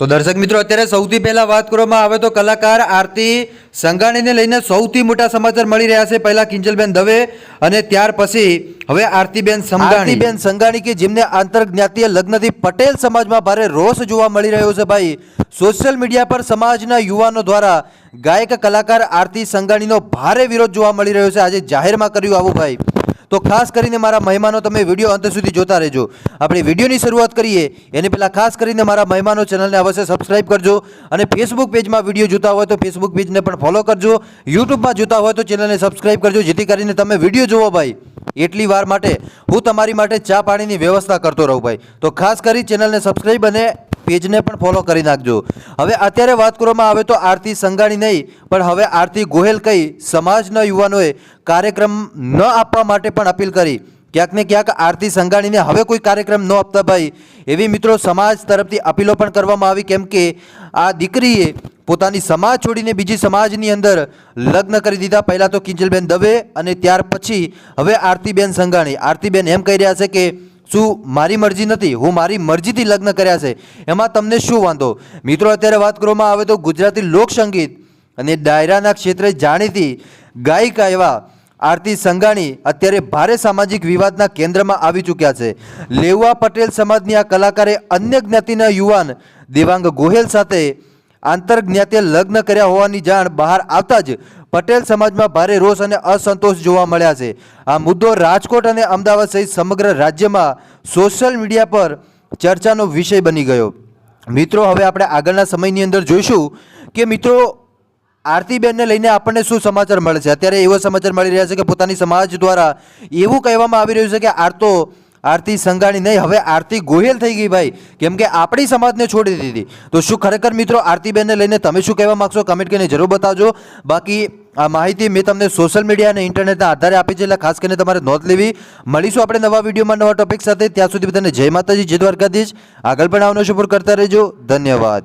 તો દર્શક મિત્રો, અત્યારે સૌથી પહેલા વાત કરવામાં આવે તો કલાકાર આરતી સંઘાણીને લઈને સૌથી મોટા સમાચાર મળી રહ્યા છે પહેલાં કિંજલબેન દવે અને ત્યાર પછી હવે આરતીબેન સંઘાણી. આરતીબેન સંઘાણી કે જેમને આંતરજ્ઞાતીય લગ્નથી પટેલ સમાજમાં ભારે રોષ જોવા મળી રહ્યો છે ભાઈ. સોશિયલ મીડિયા પર સમાજના યુવાનો દ્વારા ગાયક કલાકાર આરતી સંઘાણીનો ભારે વિરોધ જોવા મળી રહ્યો છે. આજે જાહેરમાં કર્યું આવું ભાઈ. તો ખાસ કરીને મારા મહેમાનો તમે વીડિયો અંત સુધી જોતા રહેજો. આપણે વિડીયોની શરૂઆત કરીએ, એની પહેલાં ખાસ કરીને મારા મહેમાનો ચેનલને અવશ્ય સબસ્ક્રાઇબ કરજો અને ફેસબુક પેજમાં વીડિયો જોતા હોય તો ફેસબુક પેજને પણ ફોલો કરજો. યુટ્યુબમાં જોતા હોય તો ચેનલને સબસ્ક્રાઇબ કરજો, જેથી કરીને તમે વીડિયો જુઓ ભાઈ. એટલી વાર માટે હું તમારી માટે ચા પાણીની વ્યવસ્થા કરતો રહું ભાઈ. તો ખાસ કરી ચેનલને સબસ્ક્રાઇબ અને પેજને પણ ફોલો કરી નાખજો. હવે અત્યારે વાત કરવામાં આવે તો આરતી સંઘાણી નહીં, પણ હવે આરતી ગોહેલ કહી સમાજના યુવાનોએ કાર્યક્રમ ન આપવા માટે પણ અપીલ કરી. ક્યાંક ને ક્યાંક આરતી સંઘાણીને હવે કોઈ કાર્યક્રમ ન આપતા ભાઈ. એવી મિત્રો સમાજ તરફથી અપીલો પણ કરવામાં આવી, કેમ કે આ દીકરીએ પોતાની સમાજ છોડીને બીજી સમાજની અંદર લગ્ન કરી દીધા. પહેલાં તો કિંજલબેન દવે અને ત્યાર પછી હવે આરતીબેન સંઘાણી આરતીબેન એમ કહી રહ્યા છે કે શું મારી મરજી નથી? હું મારી મરજીથી લગ્ન કર્યા છે. એમાં તમને શું વાંધો? મિત્રો, અત્યારે વાત કરવામાં આવે તો ગુજરાતી લોકસંગીત અને ડાયરાના ક્ષેત્રે જાણીતી ગાયિકા એવા આરતી સંઘાણી અત્યારે ભારે સામાજિક વિવાદના કેન્દ્રમાં આવી ચૂક્યા છે. લેવા પટેલ સમાજની આ કલાકારે અન્ય જ્ઞાતિના યુવાન દેવાંગ ગોહેલ સાથે આંતરજ્ઞાતીય લગ્ન કર્યા હોવાની જાણ બહાર આવતા જ પટેલ સમાજમાં ભારે રોષ અને અસંતોષ જોવા મળ્યા છે. આ મુદ્દો રાજકોટ અને અમદાવાદ સહિત સમગ્ર રાજ્યમાં સોશિયલ મીડિયા પર ચર્ચાનો વિષય બની ગયો. મિત્રો, હવે આપણે આગળના સમયની અંદર જોઈશું કે મિત્રો, આરતીબેનને લઈને આપણને શું સમાચાર મળે છે? અત્યારે એવો સમાચાર મળી રહ્યા છે કે પોતાની સમાજ દ્વારા એવું કહેવામાં આવી રહ્યું છે કે આર તો આરતી સંઘાણી નહીં. હવે આરતી ગોહિલ થઈ ગઈ ભાઈ. કેમ કે આપણી સમાજને છોડી દીધી તો શું ખરેખર મિત્રો આરતીબેનને લઈને તમે શું કહેવા માગશો? કમેન્ટ કરીને જરૂર બતાવજો. બાકી આ માહિતી મેં તમને સોશિયલ મીડિયા અને ઇન્ટરનેટના આધારે આપી છે, એટલે ખાસ કરીને તમારે નોંધ લેવી. મળીશું આપણે નવા વિડીયોમાં નવા ટોપિક સાથે. ત્યાં સુધી બધાને જય માતાજી, જય દ્વારકાધીશ. આગળ પણ આવનો સપોર્ટ કરતા રહેજો. ધન્યવાદ.